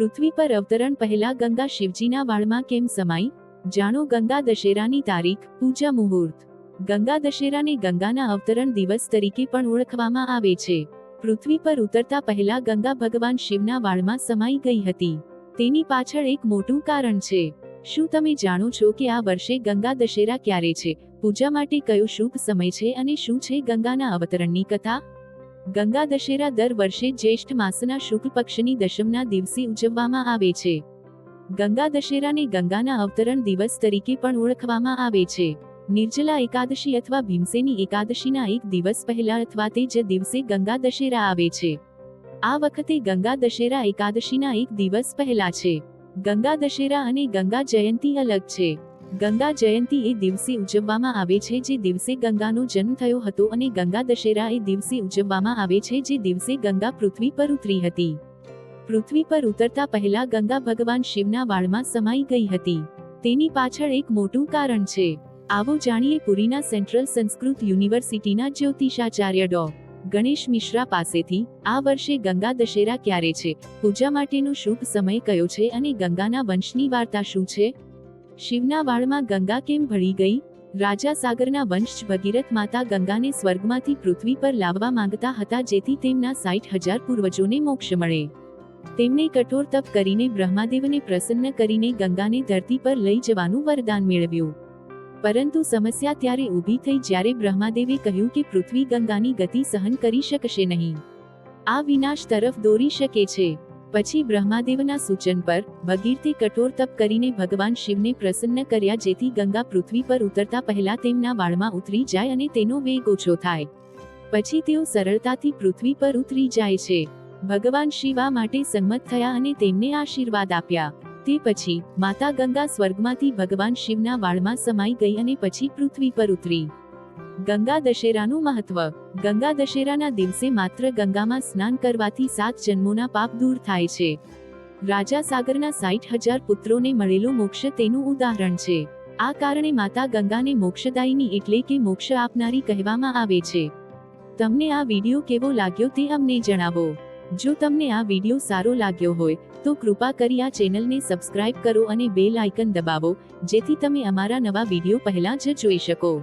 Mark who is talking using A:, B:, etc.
A: પૃથ્વી પર અવતરણ પહેલા ગંગા શિવજીના વાળમાં કેમ સમાઈ? જાણો ગંગા દશેરાની તારીખ, પૂજા મુહૂર્ત. ગંગા દશેરાને ગંગાના અવતરણ દિવસ તરીકે પણ ઓળખવામાં આવે છે. પૃથ્વી પર ઉતરતા પહેલા ગંગા ભગવાન શિવના વાળમાં સમાઈ ગઈ હતી. તેની પાછળ એક મોટું કારણ છે. શું તમે જાણો છો કે આ વર્ષે ગંગા દશેરા ક્યારે છે? પૂજા માટે કયો શુભ સમય છે અને શું છે ગંગાના અવતરણની કથા? ગંગા દશેરા દર વર્ષે જ્યેષ્ઠ માસના શુક્લ પક્ષની દશમના દિવસે ઉજવવામાં આવે છે. ગંગા દશેરાને ગંગાના અવતરણ દિવસ તરીકે પણ ઓળખવામાં આવે છે. નિર્જલા એકાદશી અથવા ભીમસેની એકાદશીના એક દિવસ પહેલા અથવા તે જ દિવસે ગંગા દશેરા આવે છે. આ વખતે ગંગા દશેરા એકાદશીના એક દિવસ પહેલા છે. ગંગા દશેરા અને ગંગા જયંતી અલગ છે. ગંગા જયંતી એ દિવસે ઉજવવામાં આવે છે, જે દિવસે ગંગાનો જન્મ થયો હતો અને ગંગા દશેરા એ દિવસે ઉજવવામાં આવે છે, જે દિવસે ગંગા પૃથ્વી પર ઉતરી હતી. પૃથ્વી પર ઉતરતા પહેલા ગંગા ભગવાન શિવના વાળમાં સમાઈ ગઈ હતી. તેની પાછળ એક મોટું કારણ છે. આવો જાણીએ પુરીના સેન્ટ્રલ સંસ્કૃત યુનિવર્સિટીના જ્યોતિષાચાર્ય ડો. ગણેશ મિશ્રા પાસેથી, આ વર્ષે ગંગા દશેરા ક્યારે છે? પૂજા માટેનો શુભ સમય કયો છે અને ગંગાના વંશની વાર્તા શું છે? શિવના વાળમાં ગંગા કેમ ભળી ગઈ? રાજા સાગરના વંશ ભગીરથ માતા ગંગાને સ્વર્ગમાંથી પૃથ્વી પર લાવવા માંગતા હતા જેથી તેમના સાઠ હજાર પૂર્વજોને મોક્ષ મળે. તેમણે કઠોર તપ કરીને બ્રહ્માદેવને પ્રસન્ન કરીને ગંગાને ધરતી પર લઈ જવાનું વરદાન મેળવ્યું. પરંતુ સમસ્યા ત્યારે ઊભી થઈ જ્યારે બ્રહ્માદેવે કહ્યું કે પૃથ્વી ગંગાની ગતિ સહન કરી શકશે નહીં. આ વિનાશ તરફ દોરી શકે છે. પછી બ્રહ્માદેવના સૂચન પર, ભગીરથી કઠોર તપ કરીને ભગવાન શિવને પ્રસન્ન કર્યા જેથી ગંગા પૃથ્વી પર ઉતરતા પહેલા તેમના વાળમાં ઉતરી જાય અને તેનો વેગ ઓછો થાય. પછી તેઓ સરળતાથી પૃથ્વી પર ઉતરી જાય છે. ભગવાન શિવા માટે સંમત થયા અને તેમને આશીર્વાદ આપ્યા. તે પછી, માતા ગંગા સ્વર્ગમાંથી ભગવાન શિવના વાળમાં સમાઈ ગઈ અને પછી પૃથ્વી પર ઉતરી. ગંગા દશેરાનું મહત્વ. ગંગા દશેરાના દિવસે માત્ર ગંગામાં સ્નાન કરવાથી સાત જન્મોના પાપ દૂર થાય છે. રાજા સાગરના સાઠ હજાર પુત્રોને મળેલો મોક્ષ તેનું ઉદાહરણ છે. આ કારણે માતા ગંગાને મોક્ષદાયિની એટલે કે મોક્ષ આપનારી કહેવામાં આવે છે. તમને આ વિડિયો કેવો લાગ્યો તે અમને જણાવો. જો તમને આ વિડિયો સારો લાગ્યો હોય, તો કૃપા કરી આ ચેનલને સબસ્ક્રાઇબ કરો અને બેલ આઇકન દબાવો, જેથી તમે અમારા નવા વિડિયો પહેલા જ જોઈ શકો.